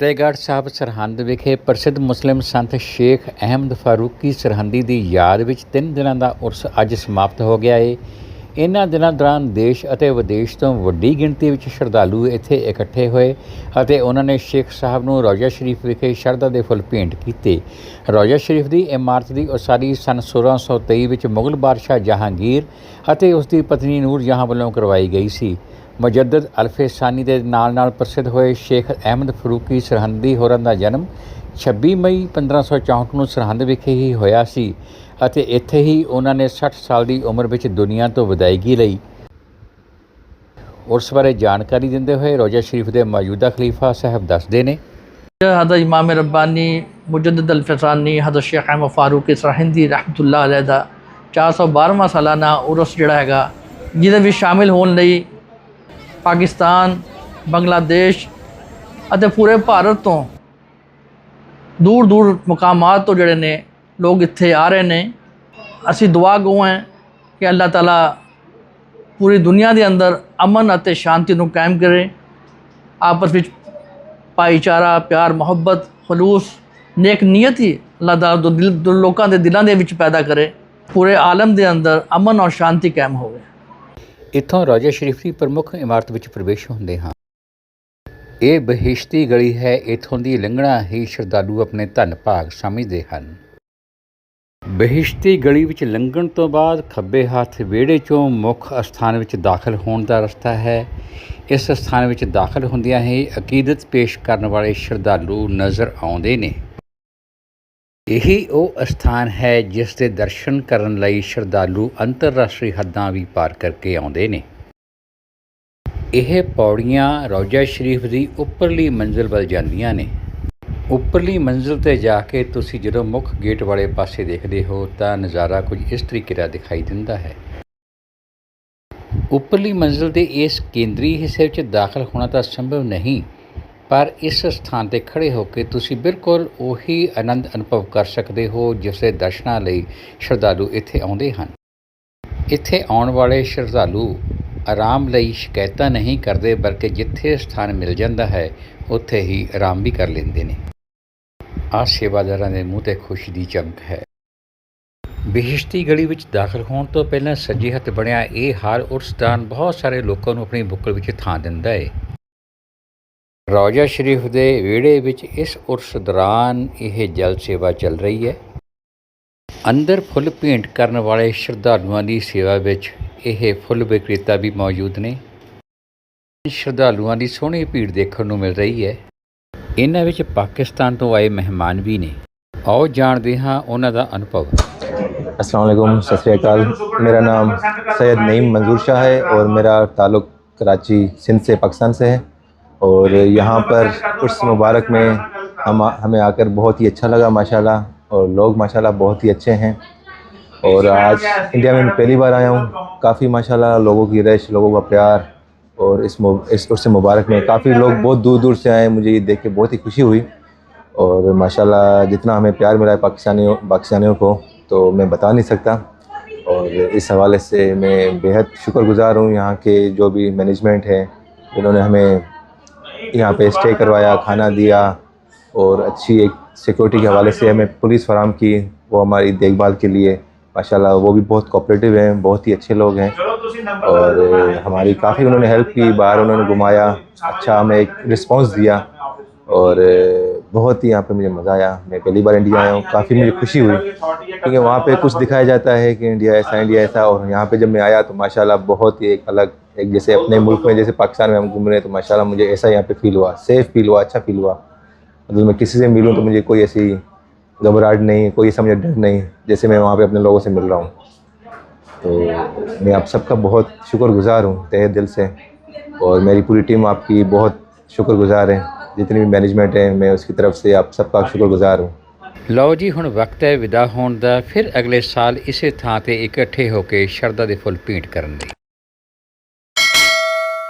ਫਤਿਹਗੜ੍ਹ ਸਾਹਿਬ ਸਰਹੰਦ ਵਿਖੇ ਪ੍ਰਸਿੱਧ ਮੁਸਲਿਮ ਸੰਤ ਸ਼ੇਖ ਅਹਿਮਦ ਫਾਰੂਕੀ ਸਰਹੰਦੀ ਦੀ ਯਾਦ ਵਿੱਚ ਤਿੰਨ ਦਿਨਾਂ ਦਾ ਉਰਸ ਅੱਜ ਸਮਾਪਤ ਹੋ ਗਿਆ ਏ। ਇਹਨਾਂ ਦਿਨਾਂ ਦੌਰਾਨ ਦੇਸ਼ ਅਤੇ ਵਿਦੇਸ਼ ਤੋਂ ਵੱਡੀ ਗਿਣਤੀ ਵਿੱਚ ਸ਼ਰਧਾਲੂ ਇੱਥੇ ਇਕੱਠੇ ਹੋਏ ਅਤੇ ਉਹਨਾਂ ਨੇ ਸ਼ੇਖ ਸਾਹਿਬ ਨੂੰ ਰੌਜ਼ਾ ਸ਼ਰੀਫ ਵਿਖੇ ਸ਼ਰਧਾ ਦੇ ਫੁੱਲ ਭੇਂਟ ਕੀਤੇ। ਰੌਜ਼ਾ ਸ਼ਰੀਫ ਦੀ ਇਮਾਰਤ ਦੀ ਉਸਾਰੀ ਸਨ 1623 ਵਿੱਚ ਮੁਗਲ ਬਾਦਸ਼ਾਹ ਜਹਾਂਗੀਰ ਅਤੇ ਉਸ ਦੀ ਪਤਨੀ ਨੂਰ ਜਹਾਂ ਵੱਲੋਂ ਕਰਵਾਈ ਗਈ ਸੀ। ਮਜੱਦਦ ਅਲਫੇ ਸਾਨੀ ਦੇ ਨਾਲ ਨਾਲ ਪ੍ਰਸਿੱਧ ਹੋਏ ਸ਼ੇਖ ਅਹਿਮਦ ਫਰੂਕੀ ਸਰਹੰਦੀ ਹੋਰਾਂ ਦਾ ਜਨਮ 26 ਮਈ 1564 ਨੂੰ ਸਰਹੰਦ ਵਿਖੇ ਹੀ ਹੋਇਆ ਸੀ ਅਤੇ ਇੱਥੇ ਹੀ ਉਹਨਾਂ ਨੇ 60 ਸਾਲ ਦੀ ਉਮਰ ਵਿੱਚ ਦੁਨੀਆ ਤੋਂ ਵਿਦਾਇਗੀ ਲਈ। ਉਸ ਬਾਰੇ ਜਾਣਕਾਰੀ ਦਿੰਦੇ ਹੋਏ ਰੋਜ਼ਾ ਸ਼ਰੀਫ ਦੇ ਮੌਜੂਦਾ ਖਲੀਫਾ ਸਾਹਿਬ ਦੱਸਦੇ ਨੇ। ਹਜ਼ਰਤ ਇਮਾਮ ਰੱਬਾਨੀ ਮੁਜੱਦਦ ਅਲ-ਫਸਾਨੀ ਹਜ਼ਰਤ ਸ਼ੇਖ ਅਹਿਮਦ ਫਾਰੂਕ ਸਰਹੰਦੀ ਰਹਿਮਤੁਲਲਾਹ ਅਲੈਹ ਦਾ 412ਵਾਂ ਸਾਲਾਨਾ ਉਰਸ ਜਿਹੜਾ ਹੈਗਾ, ਜਿਹਦੇ ਵਿੱਚ ਸ਼ਾਮਿਲ ਹੋਣ ਲਈ ਪਾਕਿਸਤਾਨ, ਬੰਗਲਾਦੇਸ਼ ਅਤੇ ਪੂਰੇ ਭਾਰਤ ਤੋਂ ਦੂਰ ਦੂਰ ਮੁਕਾਮਾਤ ਤੋਂ ਜਿਹੜੇ ਨੇ ਲੋਕ ਇੱਥੇ ਆ ਰਹੇ ਨੇ। ਅਸੀਂ ਦੁਆ ਗੋ ਹੈ ਕਿ ਅੱਲਾਹ ਤਾਲਾ ਪੂਰੀ ਦੁਨੀਆ ਦੇ ਅੰਦਰ ਅਮਨ ਅਤੇ ਸ਼ਾਂਤੀ ਨੂੰ ਕਾਇਮ ਕਰੇ। ਆਪਸ ਵਿੱਚ ਭਾਈਚਾਰਾ, ਪਿਆਰ, ਮੁਹੱਬਤ, ਖਲੂਸ, ਨੇਕ ਨੀਅਤ ਹੀ ਅੱਲਾਹ ਤਾਲਾ ਦਿਲ ਦੋ ਲੋਕਾਂ ਦੇ ਦਿਲਾਂ ਦੇ ਵਿੱਚ ਪੈਦਾ ਕਰੇ। ਪੂਰੇ ਆਲਮ ਦੇ ਅੰਦਰ ਅਮਨ ਔਰ ਸ਼ਾਂਤੀ ਕਾਇਮ ਹੋਵੇ। ਇੱਥੋਂ ਰੋਜ਼ਾ ਸ਼ਰੀਫ ਦੀ ਪ੍ਰਮੁੱਖ ਇਮਾਰਤ ਵਿੱਚ ਪ੍ਰਵੇਸ਼ ਹੁੰਦੇ ਹਾਂ। ਇਹ ਬਹਿਸ਼ਤੀ ਗਲੀ ਹੈ। ਇੱਥੋਂ ਦੀ ਲੰਘਣਾ ਹੀ ਸ਼ਰਧਾਲੂ ਆਪਣੇ ਧੰਨ ਭਾਗ ਸਮਝਦੇ ਹਨ। ਬਹਿਸ਼ਤੀ ਗਲੀ ਵਿੱਚ ਲੰਘਣ ਤੋਂ ਬਾਅਦ ਖੱਬੇ ਹੱਥ ਵਿਹੜੇ 'ਚੋਂ ਮੁੱਖ ਅਸਥਾਨ ਵਿੱਚ ਦਾਖਲ ਹੋਣ ਦਾ ਰਸਤਾ ਹੈ। ਇਸ ਸਥਾਨ ਵਿੱਚ ਦਾਖਲ ਹੁੰਦਿਆਂ ਹੀ ਅਕੀਦਤ ਪੇਸ਼ ਕਰਨ ਵਾਲੇ ਸ਼ਰਧਾਲੂ ਨਜ਼ਰ ਆਉਂਦੇ ਨੇ। ਇਹੀ ਉਹ ਅਸਥਾਨ ਹੈ ਜਿਸ ਦੇ ਦਰਸ਼ਨ ਕਰਨ ਲਈ ਸ਼ਰਧਾਲੂ ਅੰਤਰਰਾਸ਼ਟਰੀ ਹੱਦਾਂ ਵੀ ਪਾਰ ਕਰਕੇ ਆਉਂਦੇ ਨੇ। ਇਹ ਪੌੜੀਆਂ ਰੌਜ਼ਾ ਸ਼ਰੀਫ ਦੀ ਉੱਪਰਲੀ ਮੰਜ਼ਿਲ ਵੱਲ ਜਾਂਦੀਆਂ ਨੇ। ਉੱਪਰਲੀ ਮੰਜ਼ਿਲ ਤੇ ਜਾ ਕੇ ਤੁਸੀਂ ਜਦੋਂ ਮੁੱਖ ਗੇਟ ਵਾਲੇ ਪਾਸੇ ਦੇਖਦੇ ਹੋ ਤਾਂ ਨਜ਼ਾਰਾ ਕੁਝ ਇਸ ਤਰੀਕੇ ਦਾ ਦਿਖਾਈ ਦਿੰਦਾ ਹੈ। ਉੱਪਰਲੀ ਮੰਜ਼ਿਲ ਦੇ ਇਸ ਕੇਂਦਰੀ ਹਿੱਸੇ ਵਿੱਚ ਦਾਖਲ ਹੋਣਾ ਤਾਂ ਸੰਭਵ ਨਹੀਂ। ਪਰ ਇਸ ਸਥਾਨ ਤੇ ਖੜੇ ਹੋ ਕੇ ਤੁਸੀਂ ਬਿਲਕੁਲ ਉਹੀ ਆਨੰਦ ਅਨੁਭਵ ਕਰ ਸਕਦੇ ਹੋ, ਜਿਸ ਦੇ ਦਰਸ਼ਨਾਂ ਲਈ ਸ਼ਰਧਾਲੂ ਇੱਥੇ ਆਉਂਦੇ ਹਨ। ਇੱਥੇ ਆਉਣ ਵਾਲੇ ਸ਼ਰਧਾਲੂ ਆਰਾਮ ਲਈ ਸ਼ਿਕਾਇਤਾਂ ਨਹੀਂ ਕਰਦੇ, ਬਲਕਿ ਜਿੱਥੇ ਸਥਾਨ ਮਿਲ ਜਾਂਦਾ ਹੈ, ਉੱਥੇ ਹੀ ਆਰਾਮ ਵੀ ਕਰ ਲੈਂਦੇ ਨੇ। ਆ ਸੇਵਾਦਾਰਾਂ ਦੇ ਮੂੰਹ ਤੇ ਖੁਸ਼ੀ ਦੀ ਚਮਕ ਹੈ। ਬਿਹਿਸ਼ਤੀ ਗਲੀ ਵਿੱਚ ਦਾਖਲ ਹੋਣ ਤੋਂ ਪਹਿਲਾਂ ਸੱਜੇ ਹੱਥ ਬਣਿਆ ਇਹ ਹਾਲ, ਉਸ ਸਥਾਨ ਬਹੁਤ ਸਾਰੇ ਲੋਕਾਂ ਨੂੰ ਆਪਣੀ ਬੁੱਕਲ ਵਿੱਚ ਥਾਂ ਦਿੰਦਾ ਹੈ। ਰੌਜ਼ਾ ਸ਼ਰੀਫ ਦੇ ਵਿਹੜੇ ਵਿੱਚ ਇਸ ਉਰਸ ਦੌਰਾਨ ਇਹ ਜਲ ਸੇਵਾ ਚੱਲ ਰਹੀ ਹੈ ਅੰਦਰ ਫੁੱਲ ਭੇਂਟ ਕਰਨ ਵਾਲੇ ਸ਼ਰਧਾਲੂਆਂ ਦੀ ਸੇਵਾ ਵਿੱਚ ਇਹ ਫੁੱਲ ਵਿਕਰੇਤਾ ਵੀ ਮੌਜੂਦ ਨੇ ਸ਼ਰਧਾਲੂਆਂ ਦੀ ਸੋਹਣੀ ਭੀੜ ਦੇਖਣ ਨੂੰ ਮਿਲ ਰਹੀ ਹੈ ਇਹਨਾਂ ਵਿੱਚ ਪਾਕਿਸਤਾਨ ਤੋਂ ਆਏ ਮਹਿਮਾਨ ਵੀ ਨੇ ਆਓ ਜਾਣਦੇ ਹਾਂ ਉਹਨਾਂ ਦਾ ਅਨੁਭਵ अस्सलाम वालेकुम सत श्री अकाल मेरा नाम सैयद नईम मंजूर शाह है और मेरा ताल्लुक़ कराची सिंध से पाकिस्तान से है और यहाँ पर उर्स मुबारक में हम हमें आकर बहुत ही अच्छा लगा माशाल्लाह और लोग माशाल्लाह बहुत ही अच्छे हैं। और आज इंडिया में मैं पहली बार आया हूँ। काफ़ी माशाल्लाह लोगों की रश लोगों का प्यार और इस इस उर्स मुबारक में काफ़ी लोग बहुत दूर दूर से आए मुझे ये देख के बहुत ही खुशी हुई। और माशाल्लाह जितना हमें प्यार मिला है पाकिस्तानियों पाकिस्तानियों को तो मैं बता नहीं सकता। और इस हवाले से मैं बेहद शुक्रगुजार हूँ। यहाँ के जो भी मैनेजमेंट है जिन्होंने हमें यहाँ पे स्टे करवाया खाना दिया और अच्छी एक सिक्योरिटी के हवाले से हमें पुलिस फराम की वो हमारी देखभाल के लिए। माशाल्लाह वो भी बहुत कोऑपरेटिव हैं बहुत ही अच्छे लोग हैं और हमारी काफ़ी उन्होंने हेल्प की बाहर उन्होंने घुमाया अच्छा हमें एक रिस्पांस दिया और बहुत ही यहाँ पे मुझे मज़ा आया। मैं पहली बार इंडिया आया हूँ काफ़ी मुझे खुशी हुई क्योंकि वहाँ पे कुछ दिखाया जाता है कि इंडिया ऐसा इंडिया ऐसा और यहाँ पे जब मैं आया तो माशाल्लाह बहुत ही एक अलग एक जैसे अपने मुल्क में जैसे पाकिस्तान में हम घूम रहे हैं तो माशाल्लाह मुझे ऐसा यहाँ पे फील हुआ सेफ फील हुआ अच्छा फील हुआ मतलब मैं किसी से मिलूँ तो मुझे कोई ऐसी घबराहट नहीं कोई ऐसा मुझे डर नहीं जैसे मैं वहाँ पे अपने लोगों से मिल रहा हूँ तो मैं आप सबका बहुत शुक्रगुजार हूँ तहे दिल से और मेरी पूरी टीम आपकी बहुत शुक्रगुजार है जितनी भी मैनेजमेंट है मैं उसकी तरफ से आप सबका शुक्रगुजार हूँ ਲਓ ਜੀ ਹੁਣ ਵਕਤ ਹੈ ਵਿਦਾ ਹੋਣ ਦਾ ਫਿਰ ਅਗਲੇ ਸਾਲ ਇਸੇ ਥਾਂ ਤੇ ਇਕੱਠੇ ਹੋ ਕੇ ਸ਼ਰਧਾ ਦੇ ਫੁੱਲ ਭੇਂਟ ਕਰਨ ਲਈ